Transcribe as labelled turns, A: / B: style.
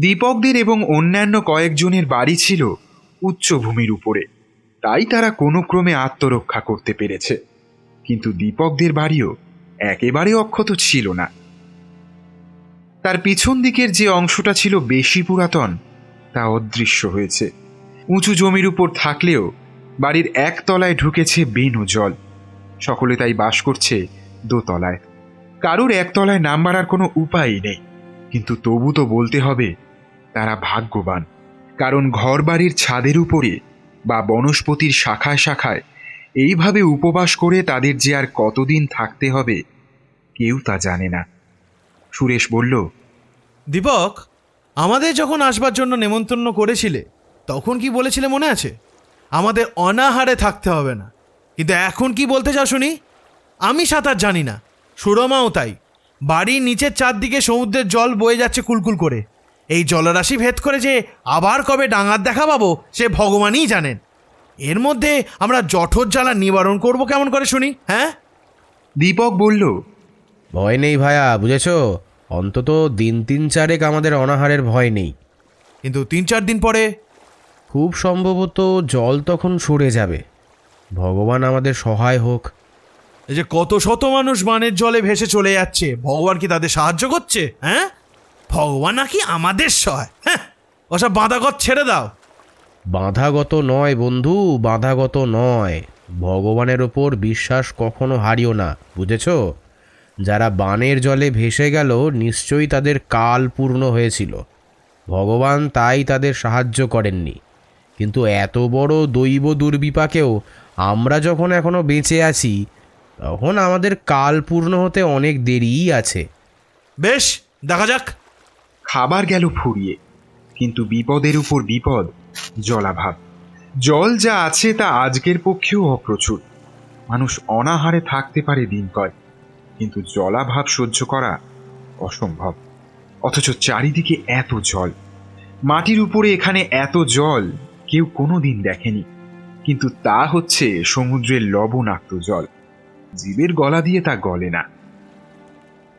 A: দীপকদের এবং অন্যান্য কয়েকজনের বাড়ি ছিল উচ্চভূমির উপরে। তাই তারা কোনো ক্রমে আত্মরক্ষা করতে পেরেছে। কিন্তু দীপকদের বাড়িও একেবারে অক্ষত ছিল না। তার পিছন দিকের যে অংশটা ছিল বেশি পুরাতন, তা অদৃশ্য হয়েছে। উঁচু জমির উপর থাকলেও বাড়ির এক তলায় ঢুকেছে বেনু জল। সকলে তাই বাস করছে দোতলায় কারুর একতলায় নাম বাড়ার কোনো উপায়ই নেই। কিন্তু তবু তো বলতে হবে তারা ভাগ্যবান। কারণ ঘরবাড়ির ছাদের উপরে বা বনস্পতির শাখায় শাখায় এইভাবে উপবাস করে তাদের যে আর কতদিন থাকতে হবে, কেউ তা জানে না। সুরেশ বলল,
B: দীপক, আমাদের যখন আসবার জন্য নেমন্তন্ন করেছিলে, তখন কি বলেছিলে মনে আছে? আমাদের অনাহারে থাকতে হবে না। কিন্তু এখন কি বলতে চাও শুনি? আমি সাঁতার জানি না, সুরমাও তাই। বাড়ির নিচের চারদিকে সমুদ্রের জল বয়ে যাচ্ছে কুলকুল করে। এই জলরাশি ভেদ করে যে আবার কবে ডাঙার দেখা পাবো সে ভগবানই জানেন। এর মধ্যে আমরা জঠর জ্বালা নিবারণ করব কেমন করে শুনি হ্যাঁ?
A: দীপক বলল
C: ভয় নেই ভায়া বুঝেছ? অন্তত দিন তিন চারেক আমাদের অনাহারের ভয় নেই।
B: কিন্তু তিন চার দিন পরে?
C: খুব সম্ভবত জল তখন সরে যাবে। ভগবান আমাদের সহায় হোক।
B: এই যে কত শত মানুষ বানের জলে ভেসে চলে যাচ্ছে ভগবান কি তাদের সাহায্য করছে হ্যাঁ? ভগবান নাকি আমাদের সহায়? হ্যাঁ ওসব বাঁধাগত ছেড়ে দাও।
C: বাঁধাগত নয় বন্ধু বাঁধাগত নয়। ভগবানের ওপর বিশ্বাস কখনো হারিও না বুঝেছ? যারা বানের জলে ভেসে গেল নিশ্চয়ই তাদের কাল পূর্ণ হয়েছিল। ভগবান তাই তাদের সাহায্য করেননি। কিন্তু এত বড় দৈব দুর্বিপাকেও আমরা যখন এখনও বেঁচে আছি তখন আমাদের কাল পূর্ণ হতে অনেক দেরিই আছে।
B: বেশ দেখা যাক।
A: খাবার গেল ফুরিয়ে, কিন্তু বিপদের উপর বিপদ, জলাভাব। জল যা আছে তা আজকের পক্ষেও অপ্রচুর। মানুষ অনাহারে থাকতে পারে দিন কয়, কিন্তু জলাভাব সহ্য করা অসম্ভব। অথচ চারিদিকে এত জল, মাটির উপরে এখানে এত জল, কেউ কোনো দিন দেখেনি। কিন্তু তা হচ্ছে সমুদ্রের লবণাক্ত জল। জীবের গলা দিয়ে তা গলে না।